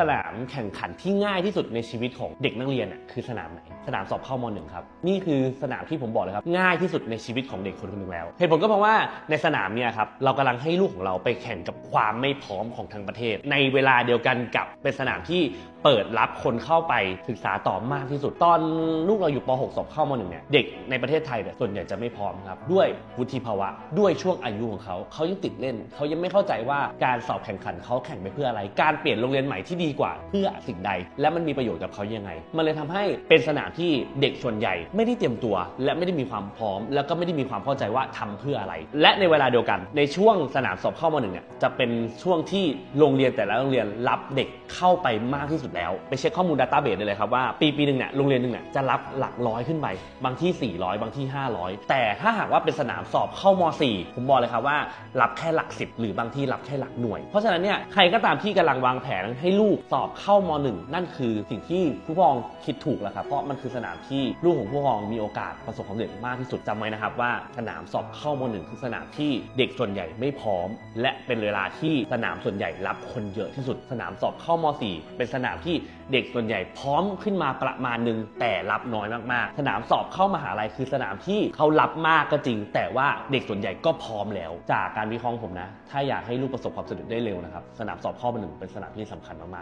สนามแข่งขันที่ง่ายที่สุดในชีวิตของเด็กนักเรียนน่ะคือสนามไหน สนามสอบเข้ามหนึ่งครับ นี่คือสนามที่ผมบอกเลยครับ ง่ายที่สุดในชีวิตของเด็กคนหนึ่งแล้ว เหตุผลก็เพราะว่าในสนามเนี่ยครับเรากำลังให้ลูกของเราไปแข่งกับความไม่พร้อมของทางประเทศ ในเวลาเดียวกันกับเป็นสนามที่เปิดรับคนเข้าไปศึกษาต่อมากที่สุด ตอนลูกเราอยู่ป .6 สอบเข้าม .1 เนี่ยเด็กในประเทศไทยเนี่ยส่วนใหญ่จะไม่พร้อมครับด้วยวุฒิภาวะด้วยช่วงอายุของเขาเขายังติดเล่นเขายังไม่เข้าใจว่าการสอบแข่งขันเขาแข่งไปเพื่ออะไร การเปลี่ยนโรงเรียนใหม่ที่ดีกว่าเพื่อสิ่งใด และมันมีประโยชน์กับเขายังไง มันเลยทำให้เป็นสนามที่เด็กส่วนใหญ่ ไม่ได้เตรียมตัว และไม่ได้มีความพร้อม แล้วก็ไม่ได้มีความเข้าใจว่าทำเพื่ออะไร และในเวลาเดียวกัน ในช่วงสนามสอบเข้ามหนึ่งเนี่ยจะเป็นช่วงที่โรงเรียนแต่ละโรงเรียนรับเด็กเข้าไปมากที่สุดแล้ว ไปเช็คข้อมูลดัตต้าเบสได้เลยครับว่าปีปีหนึ่งเนี่ยโรงเรียนหนึ่งเนี่ยจะรับหลักร้อยขึ้นไปบางที่ 400 บางที่ 500 แต่ถ้าหากว่าเป็นสนามสอบเข้าม .4 ผมบอกเลยครับว่ารับแค่หลัก 10 หรือบางที่รับแค่หลักหน่วย เพราะฉะนั้นเนี่ยใครก็ตามที่กำลังวางแผนให้ลูกสอบเข้าม .1 นั่นคือสิ่งที่ผู้ปกครองคิดถูกแล้วครับเพราะมันคือสนามที่ลูกของผู้ปกครองมีโอกาสประสบความสำเร็จมากที่สุดจำไว้นะครับว่าสนามสอบเข้ามหนึ่งคือสนามที่เด็กส่วนใหญ่ไม่พร้อม และเป็นเวลาที่สนามส่วนใหญ่รับคนเยอะที่สุด สนามสอบเข้าม .4 เป็นสนามที่เด็กส่วนใหญ่พร้อมขึ้นมาประมาณหนึ่งแต่รับน้อยมากๆ สนามสอบเข้ามหาลัยคือสนามที่เขารับมากก็จริง แต่ว่าเด็กส่วนใหญ่ก็พร้อมแล้ว จากการวิเคราะห์ผมนะ ถ้าอยากให้ลูกประสบความสำเร็จได้เร็วนะครับสนามสอบเข้ามหนึ่งเป็นสนามที่สำคัญมากๆ